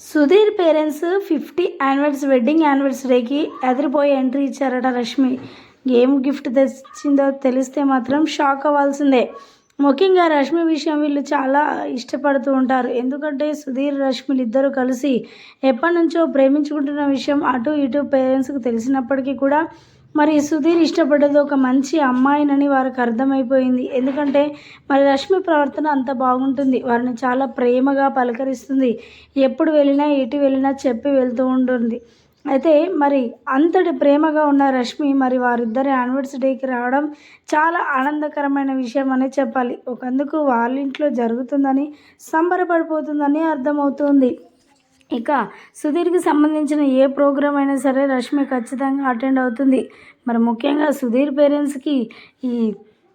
Sudheer parents fifty anniversary wedding యానివర్సరీకి ఎదిరిపోయి entry ఇచ్చారట రష్మి. ఏం గిఫ్ట్ తెచ్చిందో తెలిస్తే మాత్రం షాక్ అవ్వాల్సిందే. ముఖ్యంగా రష్మి విషయం వీళ్ళు చాలా ఇష్టపడుతూ ఉంటారు. ఎందుకంటే సుధీర్ రష్మిలు ఇద్దరు కలిసి ఎప్పటి నుంచో ప్రేమించుకుంటున్న విషయం అటు ఇటు పేరెంట్స్కి తెలిసినప్పటికీ కూడా మరి సుధీర్ ఇష్టపడ్డది ఒక మంచి అమ్మాయినని వారికి అర్థమైపోయింది. ఎందుకంటే మరి రష్మి ప్రవర్తన అంత బాగుంటుంది. వారిని చాలా ప్రేమగా పలకరిస్తుంది. ఎప్పుడు వెళ్ళినా ఎటు వెళ్ళినా చెప్పి వెళ్తూ ఉంటుంది. అయితే మరి అంతటి ప్రేమగా ఉన్న రష్మి మరి వారిద్దరి యానివర్సరీకి రావడం చాలా ఆనందకరమైన విషయం అనే చెప్పాలి. ఒకందుకు వాళ్ళ ఇంట్లో జరుగుతుందని సంబరపడిపోతుందని అర్థమవుతుంది. ఇక సుధీర్కి సంబంధించిన ఏ ప్రోగ్రామ్ అయినా సరే రష్మి ఖచ్చితంగా అటెండ్ అవుతుంది. మరి ముఖ్యంగా సుధీర్ పేరెంట్స్కి ఈ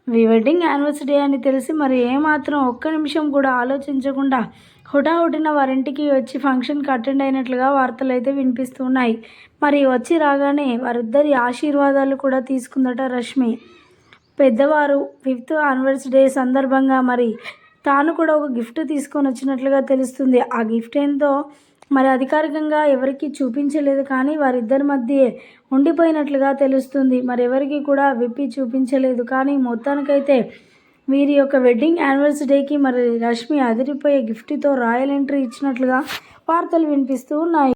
ఈ వెడ్డింగ్ యానివర్సరీ అని తెలిసి మరి ఏమాత్రం ఒక్క నిమిషం కూడా ఆలోచించకుండా హుటాహుటిన వారింటికి వచ్చి ఫంక్షన్కి అటెండ్ అయినట్లుగా వార్తలు అయితే వినిపిస్తున్నాయి. మరి వచ్చి రాగానే వారిద్దరి ఆశీర్వాదాలు కూడా తీసుకుందట రష్మి. పెద్దవారు ఫిఫ్త్ యానివర్సరీ సందర్భంగా మరి తాను కూడా ఒక గిఫ్ట్ తీసుకొని వచ్చినట్లుగా తెలుస్తుంది. ఆ గిఫ్ట్ ఏంటో మరి అధికారికంగా ఎవరికీ చూపించలేదు కానీ వారిద్దరి మధ్య ఉండిపోయినట్లుగా తెలుస్తుంది. మరి ఎవరికి కూడా విప్పి చూపించలేదు. కానీ మొత్తానికైతే వీరి యొక్క వెడ్డింగ్ యానివర్సరీకి మరి రష్మి అదిరిపోయే గిఫ్ట్తో రాయల్ ఎంట్రీ ఇచ్చినట్లుగా వార్తలు వినిపిస్తూ ఉన్నాయి.